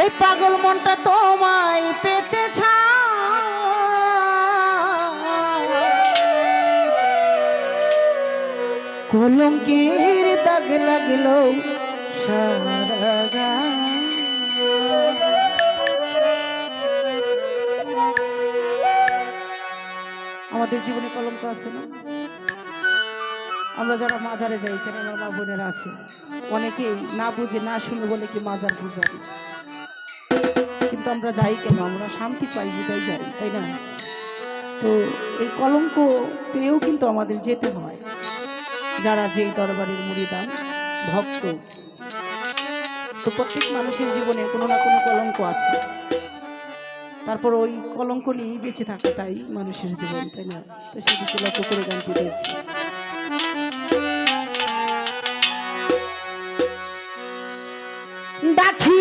এই পাগল মনটা তোমায় পেতে কলঙ্কের দাগ লাগল আমাদের জীবনে কলঙ্ক আছে না? আমরা যারা মাজারে যাই এখানে আমার মা বোনেরা আছে, অনেকেই না বুঝে, না শুনে বলে কি মাজার পূজারি। কিন্তু আমরা যাই কেন? আমরা শান্তি পাই, বিদায় যাই, তাই না? তো এই কলঙ্ক পেয়েও কিন্তু আমাদের যেতে হয়। যারা যেই দরবারের মুড়িদান ভক্ত। তো প্রত্যেক মানুষের জীবনে কোনো না কোনো কলঙ্ক আছে। তারপর ওই কলঙ্ক নিয়েই বেঁচে থাকাটাই মানুষের জীবন, তাই না? তো সেদিকে লক্ষ্য করে গানটি ধরছি ডাকি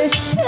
this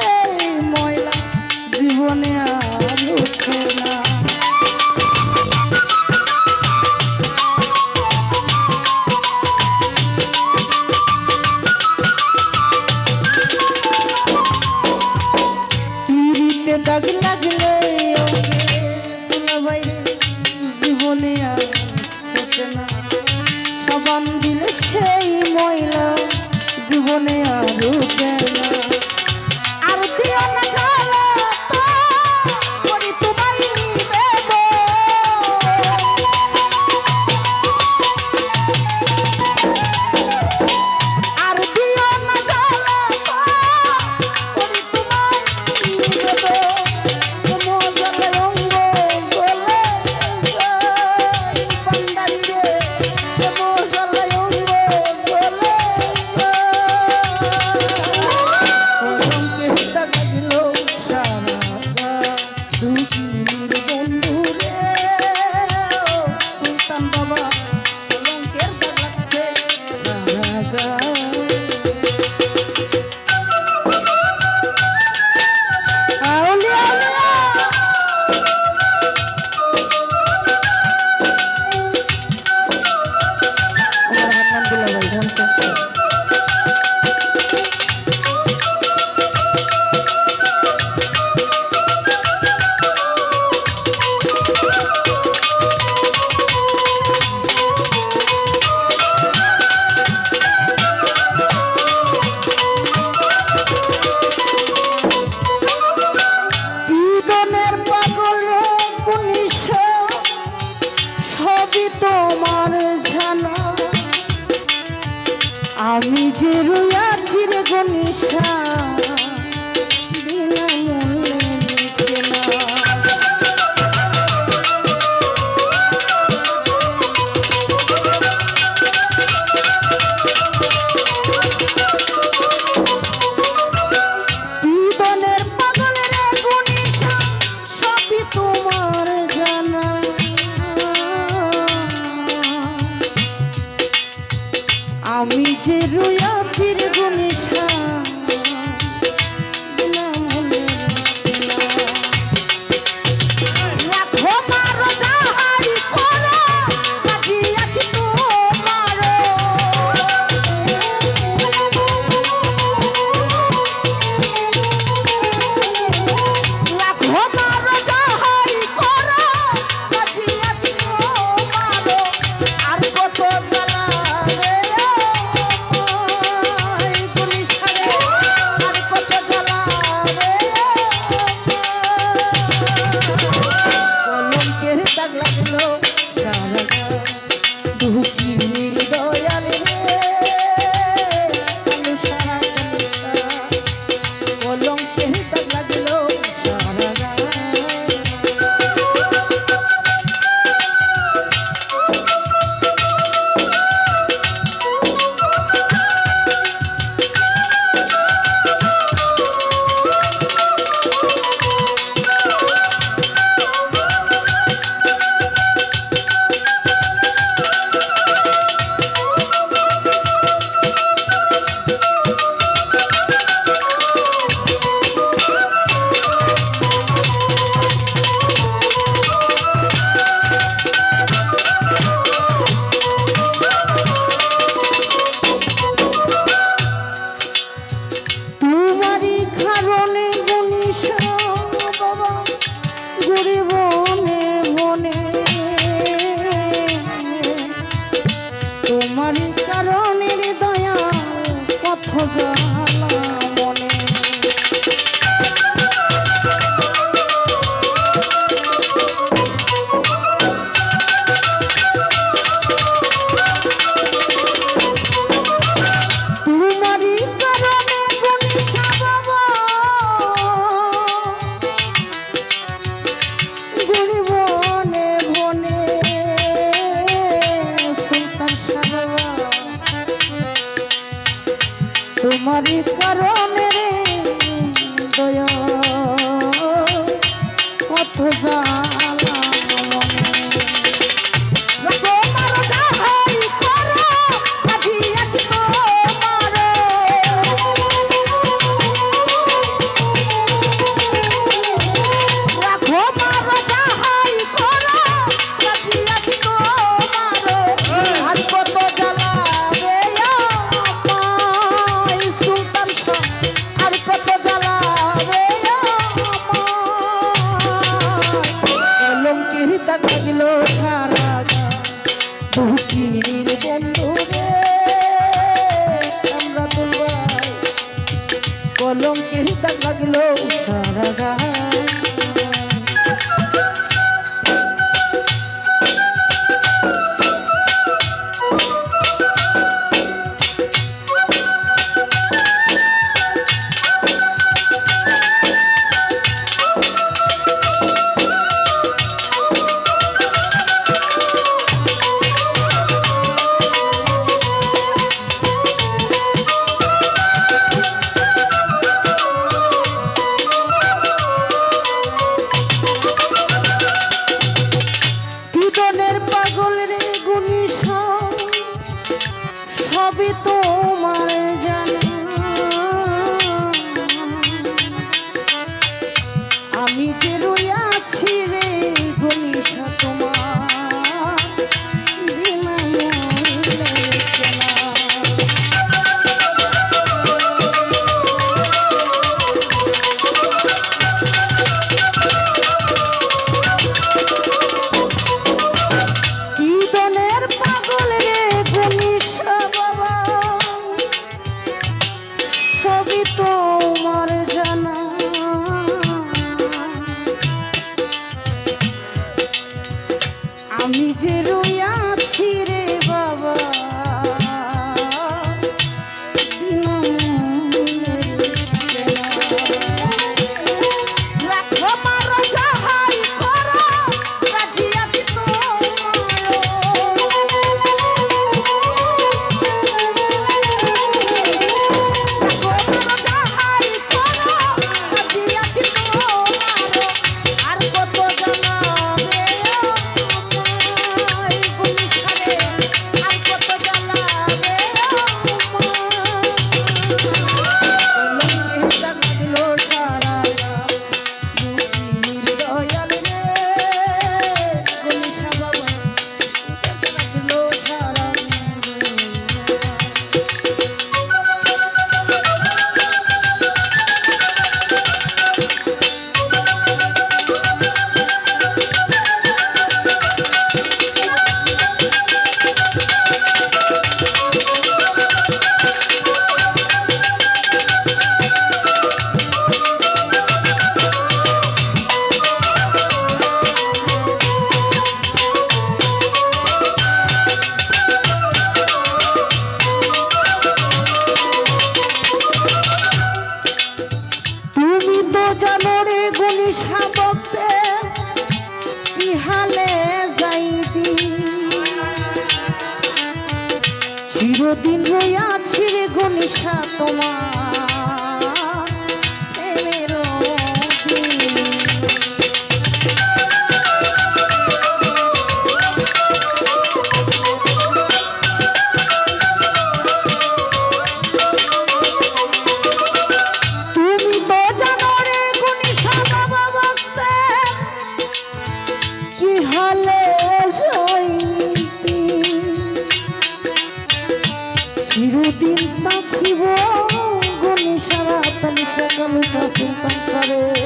কবি তো যদি হইয়াছি রে গণিসা তোমার। জীব গুণ সারা তানি সকল সাসিন সংসারে